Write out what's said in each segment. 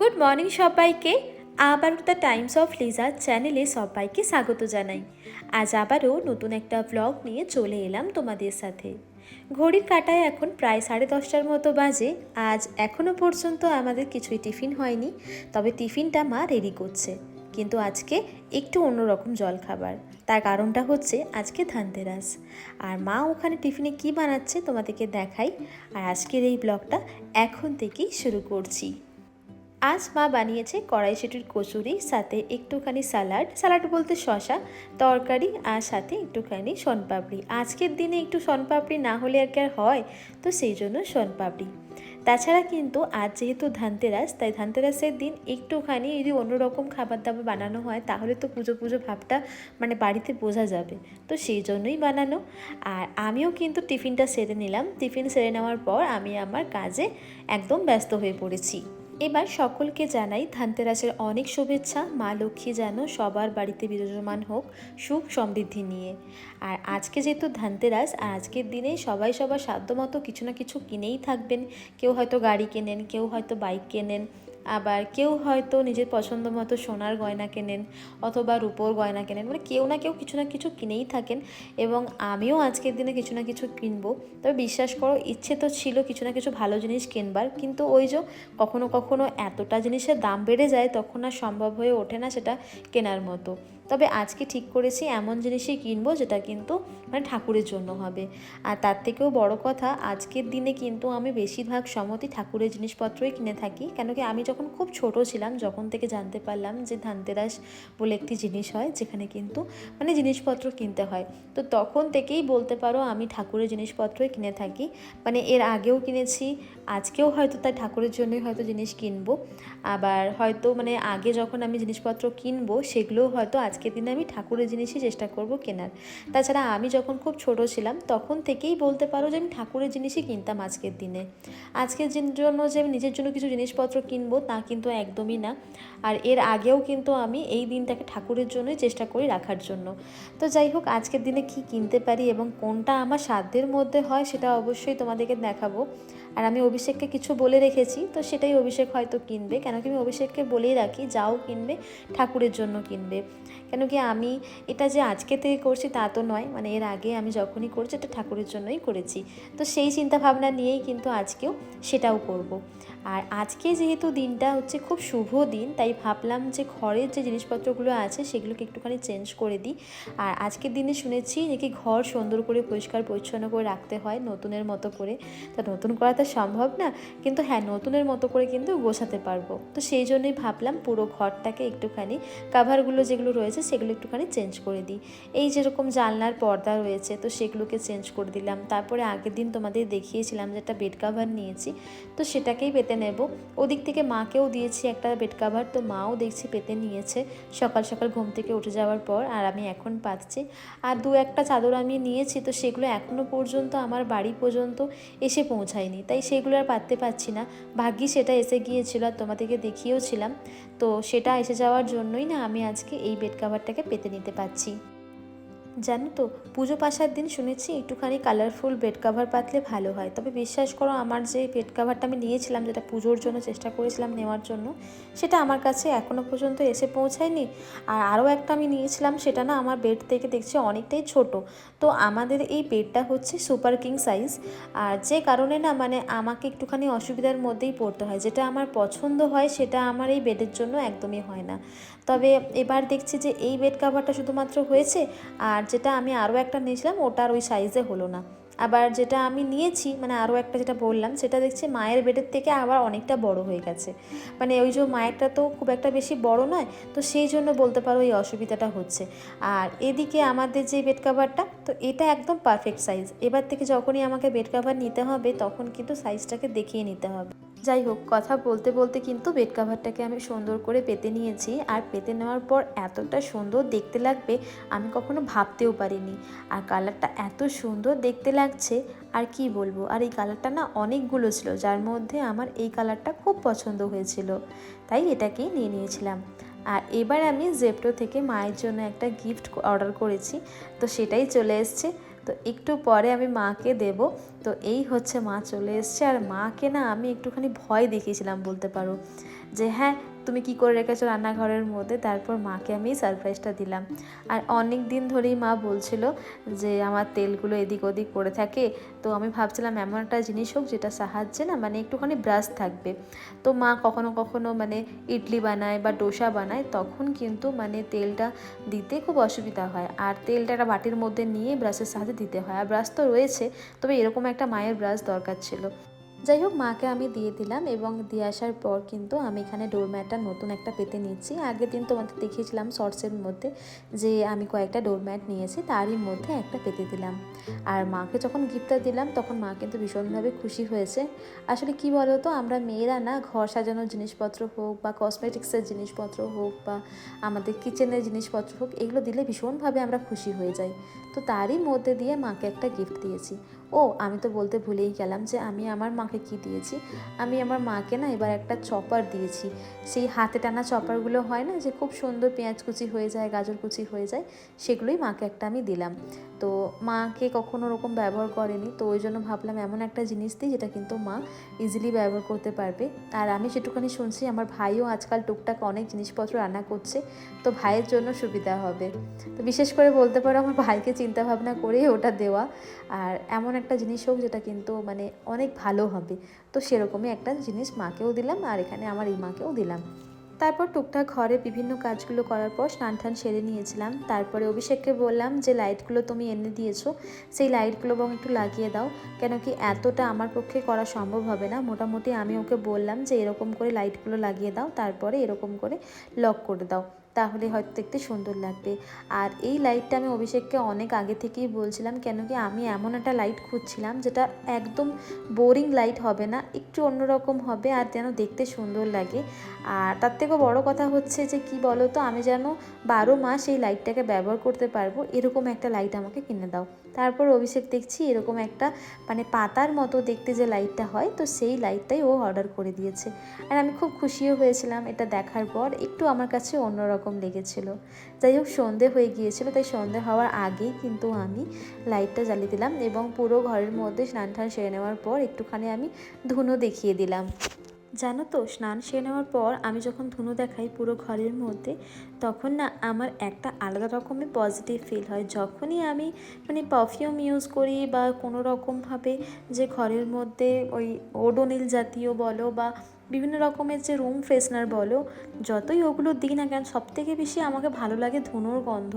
Good morning সবাইকে। আবার the Times of Liza চ্যানেলে সবাইকে স্বাগত জানাই। আজ আবারও নতুন একটা ব্লগ নিয়ে চলে এলাম তোমাদের সাথে। ঘড়ির কাটায় এখন প্রায় সাড়ে দশটার মতো বাজে। আজ এখনও পর্যন্ত আমাদের কিছুই টিফিন হয়নি, তবে টিফিনটা মা রেডি করছে। কিন্তু আজকে একটু অন্যরকম জল খাবার তার কারণটা হচ্ছে আজকে ধানতেরাস। আর মা ওখানে টিফিনে কি বানাচ্ছে তোমাদেরকে দেখাই। আর আজকের এই ব্লগটা এখন থেকেই শুরু করছি। আজ মা বানিয়েছে কড়াইশুটির কচুরি, সাথে একটুখানি স্যালাড স্যালাড বলতে শশা তরকারি আর সাথে একটুখানি শনপাপড়ি। আজকের দিনে একটু শনপাপড়ি না হলে আর কি আর হয়? তো সেই জন্য শনপাপড়ি। তাছাড়া কিন্তু আজ যেহেতু ধানতেরাস, তাই ধানতেরাসের দিন একটুখানি যদি অন্যরকম খাবার দাবার বানানো হয়, তাহলে তো পুজো পুজো ভাবটা মানে বাড়িতে বোঝা যাবে। তো সেই জন্যই বানানো। আর আমিও কিন্তু টিফিনটা সেরে নিলাম। টিফিন সেরে নেওয়ার পর আমি আমার কাজে একদম ব্যস্ত হয়ে পড়েছি। এবার সকলকে জানাই ধানতেরাসের অনেক শুভেচ্ছা। মা লক্ষ্মী যেন সবার বাড়িতে বিরাজমান হোক, সুখ সমৃদ্ধি নিয়ে। আর আজকে যেহেতু ধানতেরাস, আর আজকের দিনে সবাই সবার সাধ্যমতো কিছু না কিছু কিনেই থাকবেন। কেউ হয়তো গাড়ি কেনেন, কেউ হয়তো বাইক কেনেন। আবার কেউ হয়তো নিজের পছন্দ মতো সোনার গয়না কেনেন অথবা রূপোর গয়না কেনেন মানে কেউ না কেউ কিছু না কিছু কিনেই থাকেন এবং আমিও আজকের দিনে কিছু না কিছু কিনবো। তবে বিশ্বাস করো, ইচ্ছে তো ছিল কিছু না কিছু ভালো জিনিস কিনবার, কিন্তু ওই যে কখনো কখনো এতটা জিনিসের দাম বেড়ে যায় তখন আর সম্ভব হয়ে ওঠে না সেটা কেনার মতো। তবে আজকে ঠিক করেছি এমন জিনিসই কিনবো যেটা কিন্তু মানে ঠাকুরের জন্য হবে। আর তার থেকেও বড় কথা, আজকের দিনে কিন্তু আমি বেশিরভাগ সমতই ঠাকুরের জিনিসপত্রই কিনে থাকি। কেন কি আমি যখন খুব ছোট ছিলাম, যখন থেকে জানতে পারলাম যে ধানতেরাস বলে একটি জিনিস হয়, যেখানে কিন্তু মানে জিনিসপত্র কিনতে হয়। তো তখন থেকেই বলতে পারো আমি ঠাকুরের জিনিসপত্রই কিনে থাকি। মানে এর আগেও কিনেছি আজকেও হয়তো তাই ঠাকুরের জন্যই হয়তো জিনিস কিনবো। আবার হয়তো মানে আগে যখন আমি জিনিসপত্র কিনবো, সেগুলোও হয়তো আজকের দিনে আমি ঠাকুরের জিনিসই চেষ্টা করব কেনার। তাছাড়া আমি যখন খুব ছোট ছিলাম, তখন থেকেই বলতে পারো যে আমি ঠাকুরের জিনিসই কিনতাম আজকের দিনে। আজকের জন্য যে আমি নিজের জন্য কিছু জিনিসপত্র কিনবো, তা কিন্তু একদমই না। আর এর আগেও কিন্তু আমি এই দিনটাকে ঠাকুরের জন্যই চেষ্টা করি রাখার জন্য। তো যাই হোক, আজকের দিনে কি কিনতে পারি এবং কোনটা আমার সাধ্যের মধ্যে হয়, সেটা অবশ্যই তোমাদেরকে দেখাবো। আর আমি অভিষেককে কিছু বলে রেখেছি, তো সেটাই অভিষেক হয়তো কিনবে। কেন কি আমি অভিষেককে বলেই রাখি, যাও কিনবে, ঠাকুরের জন্য কিনবে। কেন কি আমি এটা যে আজকে থেকে করছি তা তো নয় মানে এর আগে আমি যখনই করছি, এটা ঠাকুরের জন্যই করেছি। তো সেই চিন্তাভাবনা নিয়েই কিন্তু আজকেও সেটাও করব। আর আজকে যেহেতু দিনটা হচ্ছে খুব শুভ দিন, তাই ভাবলাম যে ঘরের যে জিনিসপত্রগুলো আছে সেগুলোকে একটুখানি চেঞ্জ করে দিই। আর আজকের দিনে শুনেছি নাকি ঘর সুন্দর করে পরিষ্কার পরিচ্ছন্ন করে রাখতে হয় নতুনের মতো করে। তা নতুন করা তো সম্ভব না, কিন্তু হ্যাঁ নতুনের মতো করে কিন্তু গোছাতে পারব। তো সেই জন্যই ভাবলাম পুরো ঘরটাকে একটুখানি কাভারগুলো যেগুলো রয়েছে সেগুলো একটুখানি চেঞ্জ করে দিই। এই যেরকম জানলার পর্দা রয়েছে তো সেগুলোকে চেঞ্জ করে দিলাম। তারপরে আগের দিন তোমাদের দেখিয়েছিলাম যে একটা বেড কাভার নিয়েছি, তো সেটাকেই পেতে নেব। ওদিক থেকে মাকেও দিয়েছি একটা বেড কাভার তো মাও দেখছি পেতে নিয়েছে। সকাল সকাল ঘুম থেকে উঠে যাওয়ার পর আর আমি এখন পাচ্ছি। আর দু একটা চাদর আমি নিয়েছি, তো সেগুলো এখনও পর্যন্ত আমার বাড়ি পর্যন্ত এসে পৌঁছায়নি। তাই সেগুলো আর পাততে পারছি না। ভাগ্যি সেটা এসে গিয়েছিল আর তোমাদেরকে দেখিয়েওছিলাম। তো সেটা এসে যাওয়ার জন্যই না আমি আজকে এই বেড কাভারটাকে পেতে নিতে পারছি। জানো তো, পুজো পাশার দিন শুনেছি একটুখানি কালারফুল বেড কাভার পাতলে ভালো হয়। তবে বিশ্বাস করো, আমার যে বেড কাভারটা আমি নিয়েছিলাম, যেটা পুজোর জন্য চেষ্টা করেছিলাম নেওয়ার জন্য, সেটা আমার কাছে এখনও পর্যন্ত এসে পৌঁছায়নি। আর আরও একটা আমি নিয়েছিলাম, সেটা না আমার বেড থেকে দেখছি অনেকটাই ছোট। তো আমাদের এই বেডটা হচ্ছে সুপার কিং সাইজ আর যে কারণে না মানে আমাকে একটুখানি অসুবিধার মধ্যেই পড়তে হয়। যেটা আমার পছন্দ হয়, সেটা আমার এই বেডের জন্য একদমই হয় না। তবে এবার দেখছি যে এই বেড কাভারটা শুধুমাত্র হয়েছে, আর যেটা আমি আরও একটা নিয়েছিলাম, ওটার ওই সাইজে হলো না। আবার যেটা আমি নিয়েছি মানে আরও একটা যেটা বললাম, সেটা দেখছি মায়ের বেডের থেকে আবার অনেকটা বড় হয়ে গেছে। মানে ওই যে মায়েরটা তো খুব একটা বেশি বড় নয়, তো সেই জন্য বলতে পারো এই অসুবিধাটা হচ্ছে। আর এদিকে আমাদের যে বেড কাভারটা তো এটা একদম পারফেক্ট সাইজ এবার থেকে যখনই আমাকে বেড কাভার নিতে হবে, তখন কিন্তু সাইজটাকে দেখিয়ে নিতে হবে। যাই হোক, কথা বলতে বলতে কিন্তু বেড কাভারটাকে আমি সুন্দর করে পেতে নিয়েছি। আর পেতে নেওয়ার পর এতটা সুন্দর দেখতে লাগবে আমি কখনো ভাবতেও পারিনি। আর কালারটা এত সুন্দর দেখতে লাগছে, আর কি বলব? আর এই কালারটা না অনেকগুলো ছিল, যার মধ্যে আমার এই কালারটা খুব পছন্দ হয়েছিল। তাই এটাকেই নিয়ে নিয়েছিলাম। আর এবার আমি জেপটো থেকে মায়ের জন্য একটা গিফট অর্ডার করেছি। তো সেটাই চলে এসছে। তো একটু পরে আমি মাকে দেব। তো এই হচ্ছে মা চলে এসছে। আর মাকে না আমি একটুখানি ভয় দেখিয়েছিলাম বলতে পারো। যে হ্যাঁ তুমি কি করে রেখেছো রান্নাঘরের মধ্যে? তারপর মাকে আমি সারপ্রাইজটা দিলাম। আর অনেক দিন ধরেই মা বলছিল যে, আমার তেলগুলো এদিক ওদিক পড়ে থাকে। তো আমি ভাবছিলাম, এমন একটা জিনিস হোক যেটা সাহায্যে না মানে একটুখানি ব্রাশ থাকবে। তো মা কখনো কখনো মানে ইডলি বানায় বা ডোসা বানায়, তখন কিন্তু মানে তেলটা দিতে খুব অসুবিধা হয়। আর তেলটা একটা বাটির মধ্যে নিয়ে ব্রাশের সাহায্যে দিতে হয়। আর ব্রাশ তো রয়েছে, তবে এরকম একটা মায়ের ব্রাশ দরকার ছিল। যাই হোক, মাকে আমি দিয়ে দিলাম এবং দিয়ে আসার পর কিন্তু আমি এখানে ডোরম্যাটটা নতুন একটা পেতে নিচ্ছি আগের দিন তোমাদের দেখিয়েছিলাম শর্টসের মধ্যে যে আমি কয়েকটা ডোরম্যাট নিয়েছি, তারই মধ্যে একটা পেতে দিলাম। আর মাকে যখন গিফটটা দিলাম, তখন মা কিন্তু ভীষণভাবে খুশি হয়েছে। আসলে কি বলো তো আমরা মেয়েরা না, ঘর সাজানোর জিনিসপত্র হোক বা কসমেটিক্সের জিনিসপত্র হোক বা আমাদের কিচেনের জিনিসপত্র হোক, এগুলো দিলে ভীষণভাবে আমরা খুশি হয়ে যাই। তো তারই মধ্যে দিয়ে মাকে একটা গিফট দিয়েছি। ও, আমি তো বলতে ভুলেই গেলাম যে আমি আমার মাকে কি দিয়েছি। আমি আমার মাকে না এবার একটা চপার দিয়েছি। সেই হাতে টানা চপারগুলো হয় না যে খুব সুন্দর পেঁয়াজ কুচি হয়ে যায়, গাজর কুচি হয়ে যায়, সেগুলোই মাকে একটা আমি দিলাম। তো মাকে কখনো ওরকম ব্যবহার করেনি, তো ওই জন্য ভাবলাম এমন একটা জিনিস দিই যেটা কিন্তু মা ইজিলি ব্যবহার করতে পারবে। আর আমি যেটুখানি শুনছি, আমার ভাইও আজকাল টুকটাক অনেক জিনিসপত্র রান্না করছে, তো ভাইয়ের জন্য সুবিধা হবে। তো বিশেষ করে বলতে পারো, আমার ভাইকে চিন্তা ভাবনা করেই ওটা দেওয়া। আর এমন একটা জিনিস হোক যেটা কিন্তু মানে অনেক ভালো হবে। তো সেরকমই একটা জিনিস মাকেও দিলাম আর এখানে আমার এই মাকেও দিলাম। তারপর টুকটাক ঘরে বিভিন্ন কাজগুলো করার পর স্নান টান সেরে নিয়েছিলাম। তারপরে অভিষেককে বললাম যে, লাইটগুলো তুমি এনে দিয়েছ। সেই লাইটগুলো বরং একটু লাগিয়ে দাও। কেন কি এতটা আমার পক্ষে করা সম্ভব হবে না। মোটামুটি আমি ওকে বললাম যে, এরকম করে লাইটগুলো লাগিয়ে দাও। তারপরে এরকম করে লক করে দাও। তাহলে হয়তো দেখতে সুন্দর লাগবে। আর এই লাইটটা আমি অভিষেককে অনেক আগে থেকেই বলছিলাম, কেন কি আমি এমন একটা লাইট খুঁজছিলাম যেটা একদম বোরিং লাইট হবে না, একটু অন্যরকম হবে আর যেন দেখতে সুন্দর লাগে। আর তার থেকেও বড় কথা হচ্ছে যে, কি বলো তো আমি যেন বারো মাস এই লাইটটাকে ব্যবহার করতে পারব, এরকম একটা লাইট আমাকে কিনে দাও। তারপর অভিষেক দেখছি এরকম একটা মানে পাতার মতো দেখতে যে লাইটটা হয়, তো সেই লাইটটাই ও অর্ডার করে দিয়েছে। আর আমি খুব খুশিও হয়েছিলাম এটা দেখার পর, একটু আমার কাছে অন্যরকম লেগেছিল। যাই হোক, সন্ধে হয়ে গিয়েছিল, তাই সন্ধে হওয়ার আগেই কিন্তু আমি লাইটটা জ্বালিয়ে দিলাম এবং পুরো ঘরের মধ্যে স্নান টান সেরে নেওয়ার পর একটুখানি আমি ধুনো দেখিয়ে দিলাম। জানো তো, স্নান সেরে নেওয়ার পর আমি যখন ধুনো দেখাই পুরো ঘরের মধ্যে, তখন না আমার একটা আলাদা রকমের পজিটিভ ফিল হয়। যখনই আমি মানে পারফিউম ইউজ করি বা কোনো রকমভাবে যে ঘরের মধ্যে ওই ওডোনিল জাতীয় বলো বা বিভিন্ন রকমের যে রুম ফ্রেশনার বলো, যতই ওগুলো দিই না কেন সব থেকে বেশি আমাকে ভালো লাগে ধুনোর গন্ধ।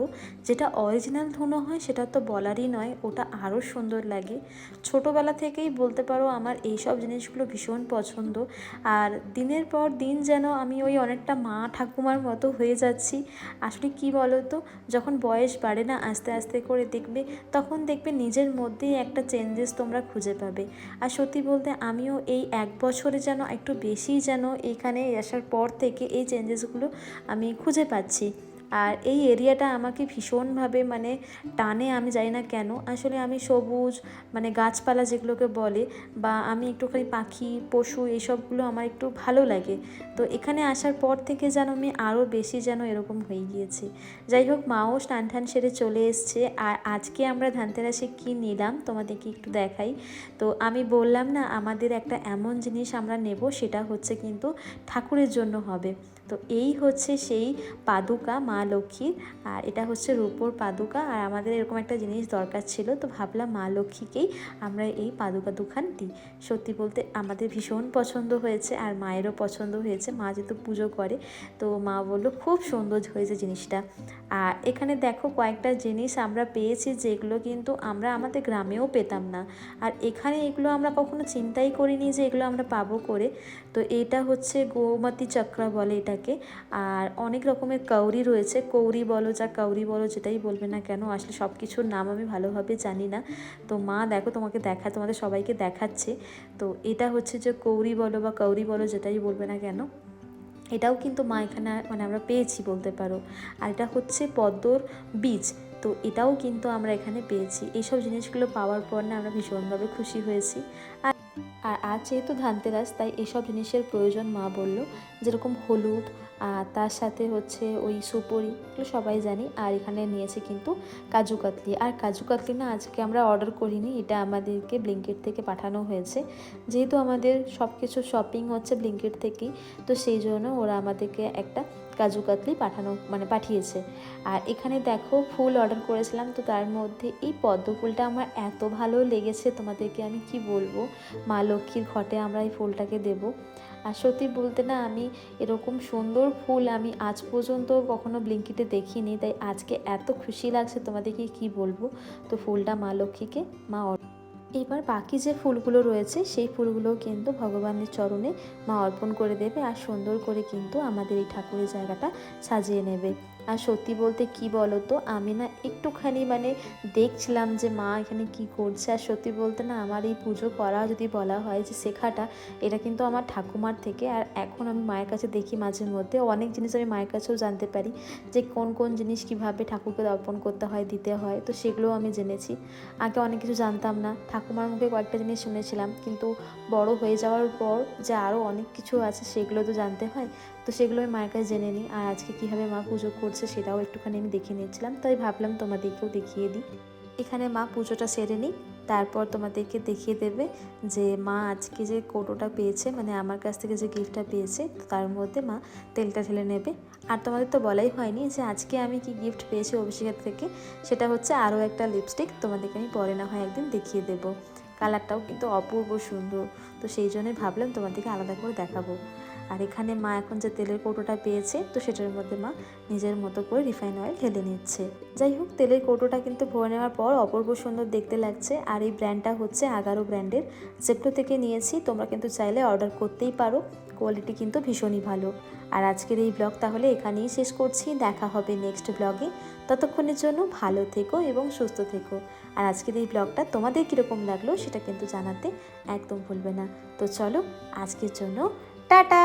যেটা অরিজিনাল ধুনো হয়, সেটা তো বলারই নয়, ওটা আরও সুন্দর লাগে। ছোটোবেলা থেকেই বলতে পারো, আমার এই সব জিনিসগুলো ভীষণ পছন্দ। আর দিনের পর দিন যেন আমি ওই অনেকটা মা ঠাকুমার মতো হয়ে যাচ্ছি। আসলে কি বলো তো যখন বয়স বাড়ে না, আস্তে আস্তে করে দেখবে, তখন দেখবে নিজের মধ্যেই একটা চেঞ্জেস তোমরা খুঁজে পাবে। আর সত্যি বলতে, আমিও এই এক বছরে যেন একটু বেশি যেন এখানে আসার পর থেকে এই চেঞ্জেসগুলো আমি খুঁজে পাচ্ছি। আর এই এরিয়াটা আমাকে ভীষণভাবে মানে টানে, আমি জানি না কেন। আসলে আমি সবুজ মানে গাছপালা যেগুলোকে বলে, বা আমি একটুখানি পাখি, পশু এইসবগুলো আমার একটু ভালো লাগে। তো এখানে আসার পর থেকে যেন আমি আরও বেশি যেন এরকম হয়ে গিয়েছি। যাই হোক, মাও স্নান টান সেরে চলে এসছে। আর আজকে আমরা ধানতেরাসে কী নিলাম তোমাদেরকে একটু দেখাই। তো আমি বললাম না, আমাদের একটা এমন জিনিস আমরা নেব, সেটা হচ্ছে কিন্তু ঠাকুরের জন্য হবে। তো এই হচ্ছে সেই পাদুকা, মা লক্ষ্মীর আর এটা হচ্ছে রূপোর পাদুকা। আর আমাদের এরকম একটা জিনিস দরকার ছিল, তো ভাবলাম মা লক্ষ্মীকেই আমরা এই পাদুকা দুখান দিই। সত্যি বলতে আমাদের ভীষণ পছন্দ হয়েছে আর মায়েরও পছন্দ হয়েছে। মা যেহেতু পুজো করে, তো মা বলল খুব সুন্দর হয়েছে জিনিসটা। আর এখানে দেখো কয়েকটা জিনিস আমরা পেয়েছি যেগুলো কিন্তু আমরা আমাদের গ্রামেও পেতাম না। আর এখানে এগুলো আমরা কখনো চিন্তাই করিনি যে এগুলো আমরা পাবো করে। তো এটা হচ্ছে গোমতী চক্রা বলে এটাকে। আর অনেক রকমের কাউরি রয়েছে। কৌরি বলো যা কৌরি বলো যেটাই বলবে না কেন, আসলে সব কিছুর নাম আমি ভালোভাবে জানি না। তো মা দেখো তোমাকে দেখা, তোমাদের সবাইকে দেখাচ্ছে। তো এটা হচ্ছে যে কৌরি বলো বা কৌরি বলো যেটাই বলবে না কেন, এটাও কিন্তু মা এখানে মানে আমরা পেয়েছি বলতে পারো। আর এটা হচ্ছে পদ্মর বীজ, তো এটাও কিন্তু আমরা এখানে পেয়েছি। এইসব জিনিসগুলো পাওয়ার পর না আমরা ভীষণভাবে খুশি হয়েছি। আর আর আজ যেহেতু ধানতেরাস, তাই এসব জিনিসের প্রয়োজন মা বলল। যেরকম হলুদ আর তার সাথে হচ্ছে ওই সুপরি, এগুলো সবাই জানি। আর এখানে নিয়েছে কিন্তু কাজু কাতলি। আর কাজু কাতলি না আজকে আমরা অর্ডার করিনি, এটা আমাদেরকে ব্লিঙ্কেট থেকে পাঠানো হয়েছে। যেহেতু আমাদের সব কিছু শপিং হচ্ছে ব্লিঙ্কেট থেকেই, তো সেই জন্য ওরা আমাদেরকে একটা কাজু কাতলি পাঠানো মানে পাঠিয়েছে। আর এখানে দেখো ফুল অর্ডার করেছিলাম, তো তার মধ্যে এই পদ্ম ফুলটা আমার এত ভালো লেগেছে। তোমাদেরকে আমি কি বলব? মা লক্ষ্মীর ঘটে আমরা এই ফুলটাকে দেব। আর সত্যি বলতে না, আমি এরকম সুন্দর ফুল আমি আজ পর্যন্ত কখনো ব্লিঙ্কিতে দেখিনি, তাই আজকে এত খুশি লাগছে তোমাদেরকে কি বলব? তো ফুলটা মা লক্ষ্মীকে, মা এবার বাকি যে ফুলগুলো রয়েছে, সেই ফুলগুলো কিন্তু ভগবানের চরণে মা অর্পণ করে দেবে আর সুন্দর করে কিন্তু আমাদের এই ঠাকুরের জায়গাটা সাজিয়ে নেবে। আর সত্যি বলতে কি বলো তো আমি না একটুখানি মানে দেখছিলাম যে মা এখানে কি করছে। আর সত্যি বলতে না আমার এই পুজো করা যদি বলা হয় যে শেখাটা, এটা কিন্তু আমার ঠাকুমার থেকে। আর এখন আমি মায়ের কাছে দেখি মাঝে মধ্যে, অনেক জিনিস আমি মায়ের কাছেও জানতে পারি যে কোন কোন জিনিস কীভাবে ঠাকুরকে অর্পণ করতে হয়, দিতে হয়, তো সেগুলোও আমি জেনেছি। আগে অনেক কিছু জানতাম না, ঠাকুমার মুখে কয়েকটা জিনিস শুনেছিলাম, কিন্তু বড় হয়ে যাওয়ার পর যে আরও অনেক কিছু আছে সেগুলো তো জানতে হয়। তো সেগুলো আমি মায়ের কাছে জেনে নিই। আর আজকে কীভাবে মা পুজো করছে সেটাও একটুখানি আমি দেখে নিয়েছিলাম। তাই ভাবলাম তোমাদেরকেও দেখিয়ে দিই। এখানে মা পুজোটা সেরে নিই তারপর তোমাদেরকে দেখিয়ে দেবে যে মা আজকে যে কৌটোটা পেয়েছে মানে আমার কাছ থেকে যে গিফটটা পেয়েছে তার মধ্যে মা তেলটা ঢেলে নেবে। আর তোমাদের তো বলাই হয়নি যে আজকে আমি কি গিফট পেয়েছি অভিষেকের থেকে, সেটা হচ্ছে আরও একটা লিপস্টিক। তোমাদেরকে আমি পরে না হয় একদিন দেখিয়ে দেবো। কালারটাও কিন্তু অপূর্ব সুন্দর। তো সেই জন্যই ভাবলাম তোমাদেরকে আলাদা করে দেখাবো। আর এখানে মা এখন যে তেলের কৌটোটা পেয়েছে, তো সেটার মধ্যে মা নিজের মতো করে রিফাইন অয়েল ঢেলে নিচ্ছে। যাই হোক, তেলের কৌটোটা কিন্তু ভরে নেওয়ার পর অপূর্ব সুন্দর দেখতে লাগছে। আর এই ব্র্যান্ডটা হচ্ছে আগারো ব্র্যান্ডের। জেপ্টো থেকে নিয়েছি, তোমরা কিন্তু চাইলে অর্ডার করতেই পারো। কোয়ালিটি কিন্তু ভীষণই ভালো। আর আজকের এই ব্লগ তাহলে এখানেই শেষ করছি। দেখা হবে নেক্সট ব্লগে ততক্ষণের জন্য ভালো থেকো এবং সুস্থ থেকো। আর আজকের এই ব্লগটা তোমাদের কীরকম লাগল সেটা কিন্তু জানাতে একদম ভুলবে না। তো চলো, আজকের জন্য টাটা।